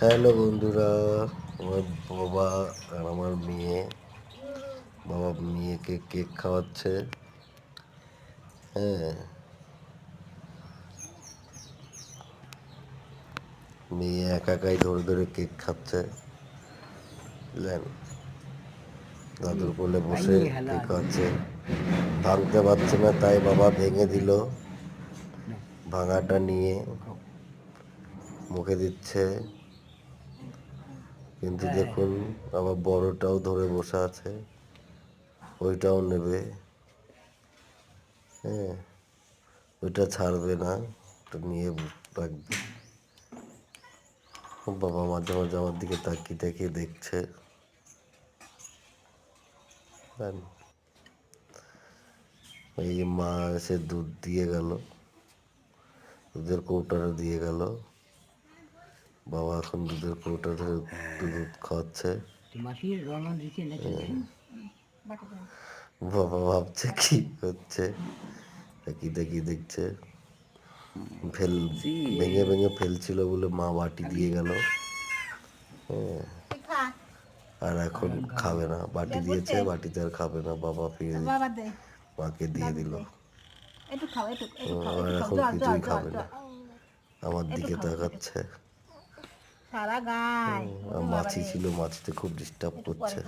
Hello বন্ধুরা আমার বাবা আর আমার মেয়ে। বাবা মেয়েকে কেক খাওয়াচ্ছে। হ্যাঁ। মেয়ে একা একাই ধরে ধরে কেক খাচ্ছে। বুঝলেন? দাদুর কোলে বসে কেক খাচ্ছে ভাঙতে পারছে না তাই বাবা ভেঙে দিল। ভাঙাটা নিয়ে মুখে দিচ্ছে। কিন্তু দেখুন আবার বড়টাও ধরে বসে আছে ওইটাও নেবে। হ্যাঁ ওইটা ছাড়বে না ওটা নিয়ে রাখবে। বাবা মাঝে মাঝে আমার দিকে তাকিয়ে তাকিয়ে দেখছে। এই মা এসে দুধ দিয়ে গেল দুধের কৌটাটা দিয়ে গেল। বাবা এখন দুধের কৌটা ধরে দুধ খাওয়াচ্ছে। নাকি বাবা ভাবছে কি হচ্ছে? তাকিয়ে তাকিয়ে দেখছে। ফেল ভেঙে ভেঙে ফেলছিল বলে মা বাটি দিয়ে গেল। হ্যাঁ। আর এখন খাবে না। বাটি দিয়েছে বাটিতে আর খাবে না। বাবা ফিরে মাকে দিয়ে দিল। আর এখন কিছুই খাবে না। আমার দিকে তাকাচ্ছে। সারা গায়ে মাছি ছিল মাছিতে খুব ডিস্টার্ব করছে।